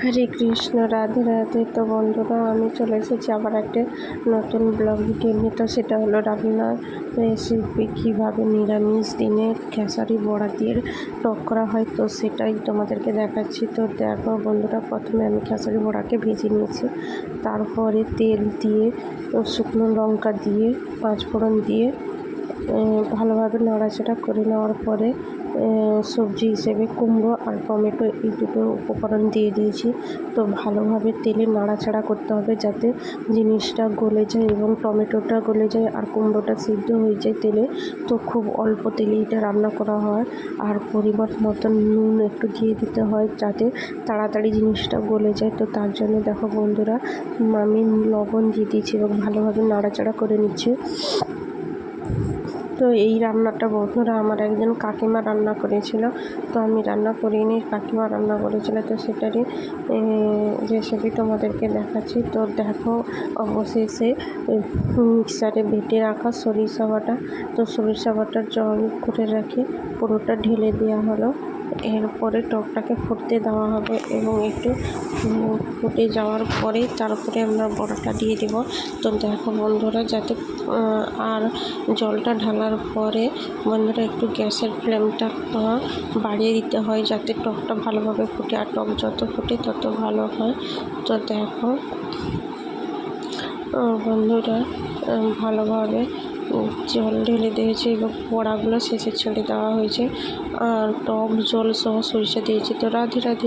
হরে কৃষ্ণ, রাধে রাধে। তো বন্ধুরা, আমি চলে এসেছি আবার একটা নতুন ব্লগ ভিডিও নিয়ে। তো সেটা হলো রান্নার রেসিপি কীভাবে নিরামিষ দিনে খেসারি বড়া দিয়ে টক করা হয়, তো সেটাই তোমাদেরকে দেখাচ্ছি। তো দেখো বন্ধুরা, প্রথমে আমি খেসারি বড়াকে ভেজে নিয়েছি। তারপরে তেল দিয়ে ও শুকনো লঙ্কা দিয়ে, পাঁচফোড়ন দিয়ে ভালোভাবে নাড়াচাড়া করে নেওয়ার পরে সবজি হিসেবে কুমড়ো আর টমেটো এই দুটো উপকরণ দিয়ে দিয়েছি। তো ভালোভাবে তেলে নাড়াচাড়া করতে হবে যাতে জিনিসটা গলে যায় এবং টমেটোটা গলে যায় আর কুমড়োটা সিদ্ধ হয়ে যায় তেলে। তো খুব অল্প তেলে এটা রান্না করা হয়। আর পরিমাণ মতন নুন একটু দিয়ে দিতে হয় যাতে তাড়াতাড়ি জিনিসটা গলে যায়। তো তার জন্য দেখো বন্ধুরা আমি লবণ দিয়ে দিয়েছি এবং ভালোভাবে নাড়াচাড়া করে নিচ্ছি। তো এই রান্নাটা বন্ধুরা আমার একজন কাকিমা রান্না করেছিল। তো আমি রান্না করিনি, কাকিমা রান্না করেছিল তো সেটারই রেসিপি তোমাদেরকে দেখাচ্ছি। তো দেখো অবশেষে মিক্সারে বেটে রাখা সরিষা বাটা তো সরিষা বাটার জল করে রাখি পুরোটা ঢেলে দেওয়া হলো। এরপরে টকটাকে ফুটতে দেওয়া হবে এবং একটু ফুটে যাওয়ার পরে তারপরে আমরা বড়াটা দিয়ে দেব। তো দেখো বন্ধুরা, যাতে আর জলটা ঢালার পরে বন্ধুরা একটু গ্যাসের ফ্লেমটা বাড়িয়ে দিতে হয়, যাতে টকটা ভালোভাবে ফুটে। আর টক যত ফুটে তত ভালো হয়। তো দেখো বন্ধুরা ভালোভাবে জল ঢেলে দিয়েছে এবং বড়াগুলো শেষে ছেড়ে দেওয়া হয়েছে। আর টক জল সহ সরিষা দিয়েছে। তো রাধে রাধে।